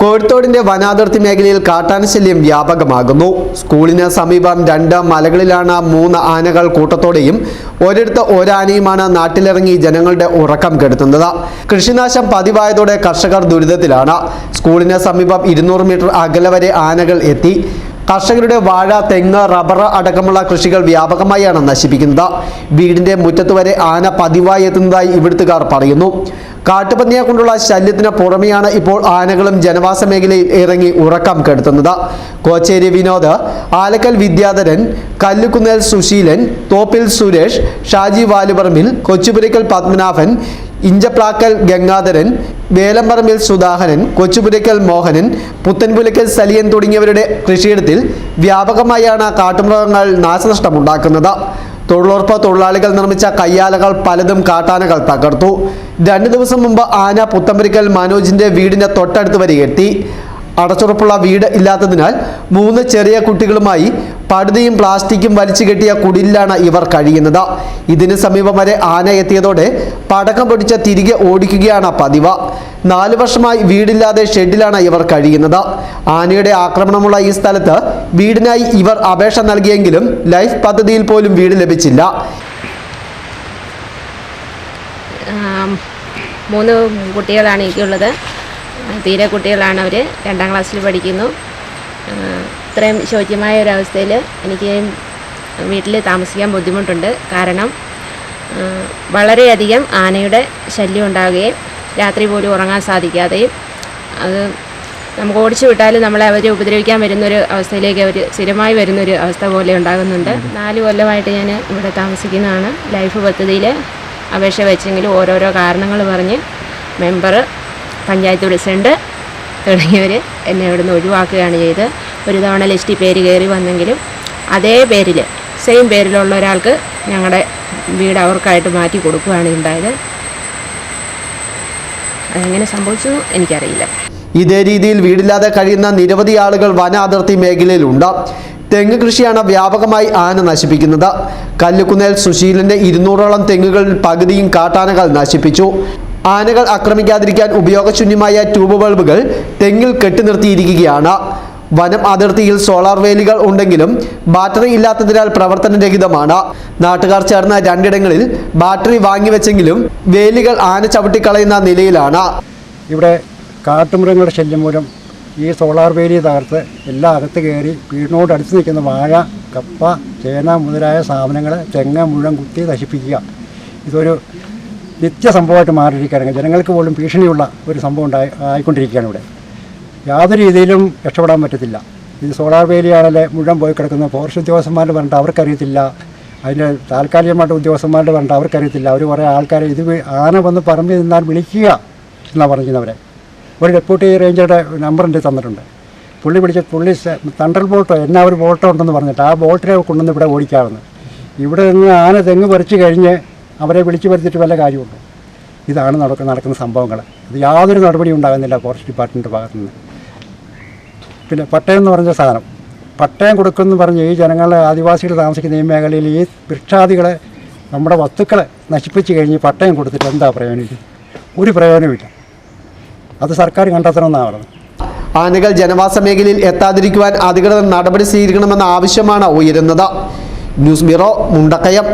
കോഴിത്തോടിന്റെ വനാതിർത്തി മേഖലയിൽ കാട്ടാനശല്യം വ്യാപകമാകുന്നു. സ്കൂളിന് സമീപം രണ്ട് മലകളിലാണ് മൂന്ന് ആനകൾ കൂട്ടത്തോടെയും ഒരിടത്ത് ഒരാനയുമാണ് നാട്ടിലിറങ്ങി ജനങ്ങളുടെ ഉറക്കം കെടുത്തുന്നത്. കൃഷിനാശം പതിവായതോടെ കർഷകർ ദുരിതത്തിലാണ്. സ്കൂളിന് സമീപം ഇരുന്നൂറ് മീറ്റർ അകലെ വരെ ആനകൾ എത്തി. കർഷകരുടെ വാഴ തെങ്ങ് റബ്ബർ അടക്കമുള്ള കൃഷികൾ വ്യാപകമായാണ് നശിപ്പിക്കുന്നത്. വീടിന്റെ മുറ്റത്ത് വരെ ആന പതിവായി എത്തുന്നതായി ഇവിടുത്തുകാർ പറയുന്നു. കാട്ടുപന്നിയെ കൊണ്ടുള്ള ശല്യത്തിന് പുറമെയാണ് ഇപ്പോൾ ആനകളും ജനവാസ മേഖലയിൽ ഇറങ്ങി ഉറക്കം കെടുത്തുന്നത്. കോച്ചേരി വിനോദ് ആലക്കൽ വിദ്യാധരൻ കല്ലുകുന്നേൽ സുശീലൻ തോപ്പിൽ സുരേഷ് ഷാജി വാലുപറമ്പിൽ കൊച്ചുപുരയ്ക്കൽ പത്മനാഭൻ ഇഞ്ചപ്ലാക്കൽ ഗംഗാധരൻ വേലമ്പറമ്പിൽ സുധാകരൻ കൊച്ചുപുരയ്ക്കൽ മോഹനൻ പുത്തൻപുലയ്ക്കൽ സലിയൻ തുടങ്ങിയവരുടെ കൃഷിയിടത്തിൽ വ്യാപകമായാണ് കാട്ടുമൃഗങ്ങൾ നാശനഷ്ടമുണ്ടാക്കുന്നത്. തൊഴിലുറപ്പ് തൊഴിലാളികൾ നിർമ്മിച്ച കയ്യാലകൾ പലതും കാട്ടാനകൾ തകർത്തു. രണ്ടു ദിവസം മുമ്പ് ആന പുത്തമ്പരിക്കൽ മനോജിന്റെ വീടിന് തൊട്ടടുത്ത് വരെ എത്തി. അടച്ചുറപ്പുള്ള വീട് ഇല്ലാത്തതിനാൽ മൂന്ന് ചെറിയ കുട്ടികളുമായി പടുതിയും പ്ലാസ്റ്റിക്കും വലിച്ചു കെട്ടിയ കുടിലാണ് ഇവർ കഴിയുന്നത്. ഇതിന് സമീപം വരെ ആന എത്തിയതോടെ പടക്കം പൊടിച്ച് തിരികെ ഓടിക്കുകയാണ് പതിവ്. നാലു വർഷമായി വീടില്ലാതെ ഷെഡിലാണ് ഇവർ കഴിയുന്നത്. ആനയുടെ ആക്രമണമുള്ള ഈ സ്ഥലത്ത് വീടിനായി ഇവർ അപേക്ഷ നൽകിയെങ്കിലും ലൈഫ് പദ്ധതിയിൽ പോലും വീട് ലഭിച്ചില്ല. മൂന്ന് കുട്ടികളാണ് എനിക്കുള്ളത്. തീരെ കുട്ടികളാണ് അവർ രണ്ടാം ക്ലാസ്സിൽ പഠിക്കുന്നു. ഇത്രയും ശോച്യമായ ഒരവസ്ഥയിൽ എനിക്ക് വീട്ടിൽ താമസിക്കാൻ ബുദ്ധിമുട്ടുണ്ട്. കാരണം വളരെയധികം ആനയുടെ ശല്യം ഉണ്ടാവുകയും രാത്രി പോലും ഉറങ്ങാൻ സാധിക്കാതെയും അത് നമുക്ക് ഓടിച്ചു വിട്ടാലും നമ്മളെ അവർ ഉപദ്രവിക്കാൻ വരുന്നൊരു അവസ്ഥയിലേക്ക് അവർ സ്ഥിരമായി വരുന്നൊരു അവസ്ഥ പോലെ ഉണ്ടാകുന്നുണ്ട്. നാല് കൊല്ലമായിട്ട് ഞാൻ ഇവിടെ താമസിക്കുന്നതാണ്. ലൈഫ് പദ്ധതിയിൽ അപേക്ഷ വെച്ചെങ്കിലും ഓരോരോ കാരണങ്ങൾ പറഞ്ഞ് മെമ്പർ പഞ്ചായത്ത് പ്രസിഡന്റ് തുടങ്ങിയവർ എന്നെ ഇവിടെ നിന്ന് ഒഴിവാക്കുകയാണ് ചെയ്ത് ഒരു തവണ ലിസ്റ്റിൽ പേര് കയറി വന്നെങ്കിലും അതേ പേരിൽ സെയിം പേരിലുള്ള ഒരാൾക്ക് ഞങ്ങളുടെ വീട് അവർക്കായിട്ട് മാറ്റി കൊടുക്കുകയാണ് ഉണ്ടായത്. അതെങ്ങനെ സംഭവിച്ചു എനിക്കറിയില്ല. ഇതേ രീതിയിൽ വീടില്ലാതെ കഴിയുന്ന നിരവധി ആളുകൾ വന അതിർത്തി മേഖലയിലുണ്ട്. തെങ്ങ് കൃഷിയാണ് വ്യാപകമായി ആന നശിപ്പിക്കുന്നത്. കല്ലുകുന്നേൽ സുശീലന്റെ ഇരുന്നൂറോളം തെങ്ങുകളിൽ പകുതിയും കാട്ടാനകൾ നശിപ്പിച്ചു. ആനകൾ ആക്രമിക്കാതിരിക്കാൻ ഉപയോഗശൂന്യമായ ട്യൂബ് ബൾബുകൾ തെങ്ങിൽ കെട്ടിനിർത്തിയിരിക്കുകയാണ് വനം അതിർത്തിയിൽ സോളാർ വേലികൾ ഉണ്ടെങ്കിലും ബാറ്ററി ഇല്ലാത്തതിനാൽ പ്രവർത്തനരഹിതമാണ്. നാട്ടുകാർ ചേർന്ന രണ്ടിടങ്ങളിൽ ബാറ്ററി വാങ്ങിവെച്ചെങ്കിലും വേലികൾ ആന ചവിട്ടിക്കളയുന്ന നിലയിലാണ്. ഇവിടെ കാട്ടുമൃഗങ്ങളുടെ ശല്യം മൂലം ഈ സോളാർ വേലി തകർത്ത് എല്ലാം അകത്ത് കയറി വീടിനോട് അടുത്ത് നിൽക്കുന്ന വാഴ കപ്പ ചേന മുതലായ സാധനങ്ങൾ തെങ്ങ മുഴുവൻ കുത്തി നശിപ്പിക്കുക. ഇതൊരു നിത്യ സംഭവമായിട്ട് മാറിയിരിക്കുകയാണ്. ജനങ്ങൾക്ക് പോലും ഭീഷണിയുള്ള ഒരു സംഭവം ഉണ്ടായി ആയിക്കൊണ്ടിരിക്കുകയാണ് ഇവിടെ. യാതൊരു രീതിയിലും രക്ഷപ്പെടാൻ പറ്റത്തില്ല. ഇത് സോളാർ വേലിയാണല്ലേ മുഴുവൻ പോയി കിടക്കുന്ന ഫോറസ്റ്റ് ഉദ്യോഗസ്ഥന്മാരുടെ പറഞ്ഞിട്ട് അവർക്കറിയത്തില്ല. അതിന്റെ താൽക്കാലികമായിട്ട് ഉദ്യോഗസ്ഥന്മാരുടെ പറഞ്ഞിട്ട് അവർക്കറിയത്തില്ല. അവർ കുറേ ആൾക്കാരെ ഇത് ആന വന്ന് പറമ്പിൽ നിന്നാൽ വിളിക്കുക എന്നാണ് പറഞ്ഞിരുന്നവരെ. ഒരു ഡെപ്യൂട്ടി റേഞ്ചറുടെ നമ്പർ എന്റെ തന്നിട്ടുണ്ട്. പുള്ളി വിളിച്ച പുള്ളി തണ്ടൽ ബോട്ടോ എന്നാ ഒരു ബോട്ടോ ഉണ്ടെന്ന് പറഞ്ഞിട്ട് ആ ബോട്ടിനെ കൊണ്ടുവന്ന് ഇവിടെ ഓടിക്കാമെന്ന് ഇവിടെ നിന്ന് ആന തെങ്ങ് പറിച്ചു കഴിഞ്ഞ് അവരെ വിളിച്ചു വരുത്തിയിട്ട് വല്ല കാര്യമുണ്ട്? ഇതാണ് നടക്കുന്ന നടക്കുന്ന സംഭവങ്ങൾ അത് യാതൊരു നടപടിയും ഉണ്ടാകുന്നില്ല ഫോറസ്റ്റ് ഡിപ്പാർട്ട്മെന്റ് ഭാഗത്തു നിന്ന്. പിന്നെ പട്ടയം എന്ന് പറഞ്ഞ സാധനം. പട്ടയം കൊടുക്കുമെന്ന് പറഞ്ഞ് ഈ ജനങ്ങളെ ആദിവാസികൾ താമസിക്കുന്ന ഈ മേഖലയിൽ ഈ വൃക്ഷാദികളെ നമ്മുടെ വസ്തുക്കളെ നശിപ്പിച്ച് കഴിഞ്ഞ് പട്ടയം കൊടുത്തിട്ട് എന്താ പ്രയോജനം? ഒരു പ്രയോജനമില്ല അത് സർക്കാർ കണ്ടെത്തണമെന്നാണ് പറഞ്ഞത്. ആനകൾ ജനവാസ മേഖലയിൽ എത്താതിരിക്കുവാൻ അധികൃതർ നടപടി സ്വീകരിക്കണമെന്ന ആവശ്യമാണ് ഉയരുന്നത്. News bureau Mundakayam.